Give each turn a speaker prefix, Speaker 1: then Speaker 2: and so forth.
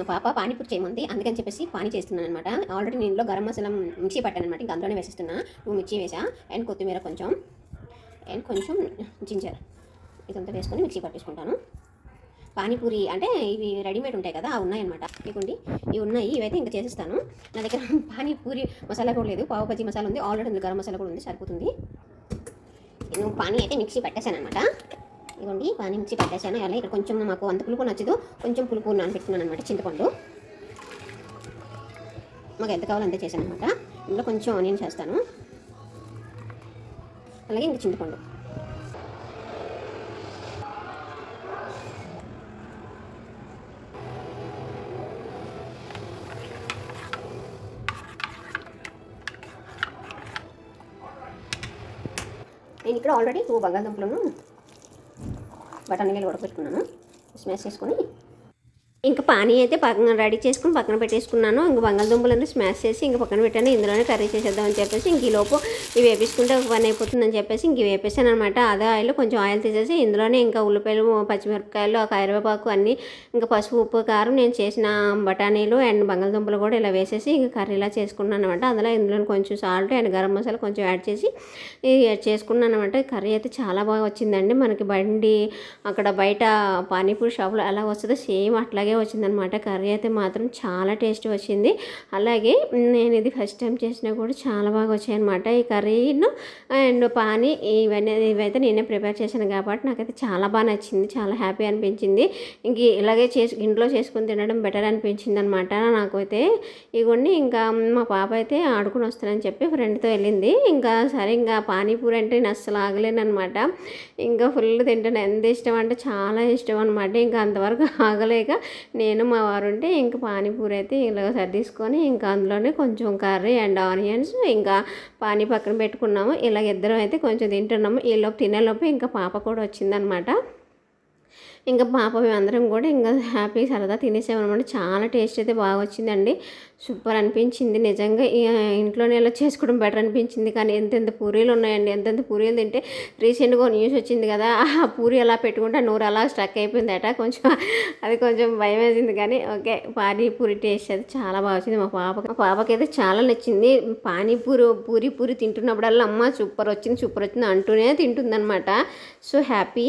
Speaker 1: మా పాప పానీపూరి చేయమంది అందుకని చెప్పేసి పానీ చేస్తున్నాను అనమాట ఆల్రెడీ నేను ఇంట్లో గరం మసాలా మిక్సీ పట్టాను అనమాట ఇంకా అందులోనే వేసేస్తున్నా. టూ మిర్చి వేసా అండ్ కొత్తిమీర కొంచెం అండ్ కొంచెం జింజర్ ఇదంతా వేసుకొని మిక్సీ పట్టేసుకుంటాను. పానీపూరి అంటే ఇవి రెడీమేడ్ ఉంటాయి కదా అవి ఉన్నాయన్నమాట. ఇవ్వండి. ఇవి ఉన్నాయి ఇవైతే ఇంకా చేసేస్తాను. నా దగ్గర పానీపూరి మసాలా కూడా లేదు పావు బజ్జీ మసాలా ఉంది ఆల్రెడీ ఉంది గరం మసాలా కూడా ఉంది సరిపోతుంది. నేను పానీ అయితే మిక్సీ పట్టేశాను అనమాట ఇదిగోండి పానీ మిక్సీ పట్టేశాను. అలా ఇక్కడ కొంచెం మాకు అంత పులుపు నచ్చదు. కొంచెం పులుపు నానబెట్టుకున్నాను అనమాట చింతపండు. మాకు ఎంత కావాలో అంతే చేశాను అనమాట ఇందులో కొంచెం ఆనియన్ చేస్తాను. అలాగే ఇంకా చింతపండు. నేను ఇక్కడ ఆల్రెడీ టూ బంగాళదుంపలను బఠానీలు ఉడకపెట్టుకున్నాను స్మాష్ చేసుకొని ఇంకా పానీ అయితే పక్కన రెడీ చేసుకుని పక్కన పెట్టేసుకున్నాను. ఇంకా బంగాళదుంపలన్నీ స్మాష్ చేసి ఇంకా పక్కన పెట్టాను. ఇందులోనే కర్రీ చేసేద్దామని చెప్పేసి ఇంక ఈ లోపు ఇవి వేపించుకుంటే ఒక పని అయిపోతుందని చెప్పేసి ఇంక వేపేసాను అనమాట అదే ఆయిల్ కొంచెం ఆయిల్ తీసేసి ఇందులోనే ఇంకా ఉల్లిపాయలు పచ్చిమిరపకాయలు ఆ కరివేపాకు అన్నీ ఇంకా పసుపు ఉప్పు కారం నేను చేసిన బఠానీలు అండ్ బంగాళదుంపలు కూడా ఇలా వేసేసి ఇంక కర్రీలా చేసుకున్నాను అనమాట అందులో ఇందులో కొంచెం సాల్ట్ అండ్ గరం మసాలా కొంచెం యాడ్ చేసి యాడ్ చేసుకున్నాను అనమాట కర్రీ అయితే చాలా బాగా వచ్చిందండి. మనకి బండి అక్కడ బయట పానీపూరి షాపులో ఎలా వస్తుందో సేమ్ అట్లాగే వచ్చిందనమాట. కర్రీ అయితే మాత్రం చాలా టేస్ట్ వచ్చింది. అలాగే నేను ఇది ఫస్ట్ టైం చేసినా కూడా చాలా బాగా వచ్చాయన్నమాట ఈ కర్రీను అండ్ పానీ ఇవన్నీ ఇవైతే నేనే ప్రిపేర్ చేశాను కాబట్టి నాకైతే చాలా బాగా నచ్చింది. చాలా హ్యాపీ అనిపించింది. ఇంక ఇలాగే చేసి ఇంట్లో చేసుకుని తినడం బెటర్ అనిపించింది అనమాట నాకైతే ఇవన్నీ ఇంకా మా పాప అయితే ఆడుకుని వస్తానని చెప్పి ఫ్రెండ్తో వెళ్ళింది. ఇంకా సరే ఇంకా పానీపూరి అంటే నేను అస్సలు ఆగలేను అనమాట ఇంకా ఫుల్ తింటాను. ఎంత ఇష్టం అంటే చాలా ఇష్టం అనమాట. ఇంకా అంతవరకు ఆగలేక నేను మా వారు ఉంటే ఇంకా పానీపూరి అయితే ఇలా సర్దీసుకొని ఇంకా అందులోనే కొంచెం కర్రీ అండ్ ఆనియన్స్ ఇంకా పానీ పక్కన పెట్టుకున్నాము. ఇలాగ ఇద్దరం అయితే కొంచెం తింటున్నాము. ఈలోపు తినేలోపు ఇంకా పాప కూడా వచ్చిందనమాట. ఇంకా పాప మేమందరం కూడా ఇంకా హ్యాపీ సరదా తినేసామన్నమాట చాలా టేస్ట్ అయితే బాగా వచ్చిందండి. సూపర్ అనిపించింది. నిజంగా ఇంట్లోనే ఇలా చేసుకోవడం బెటర్ అనిపించింది. కానీ ఎంతెంత పూరీలు ఉన్నాయండి. ఎంతెంత పూరీలు తింటే రీసెంట్గా న్యూస్ వచ్చింది కదా ఆ పూరి అలా పెట్టుకుంటే నూరు అలా స్ట్రక్ అయిపోయిందట. కొంచెం అది కొంచెం భయం వేసింది కానీ ఓకే పానీపూరి టేస్ట్ అయితే చాలా బాగా వచ్చింది. మా పాప మా పాపకి అయితే చాలా నచ్చింది. పానీపూరి పూరి పూరి తింటున్నప్పుడల్లా అమ్మ సూపర్ వచ్చింది సూపర్ వచ్చింది అంటూనే తింటుందన్నమాట. So happy.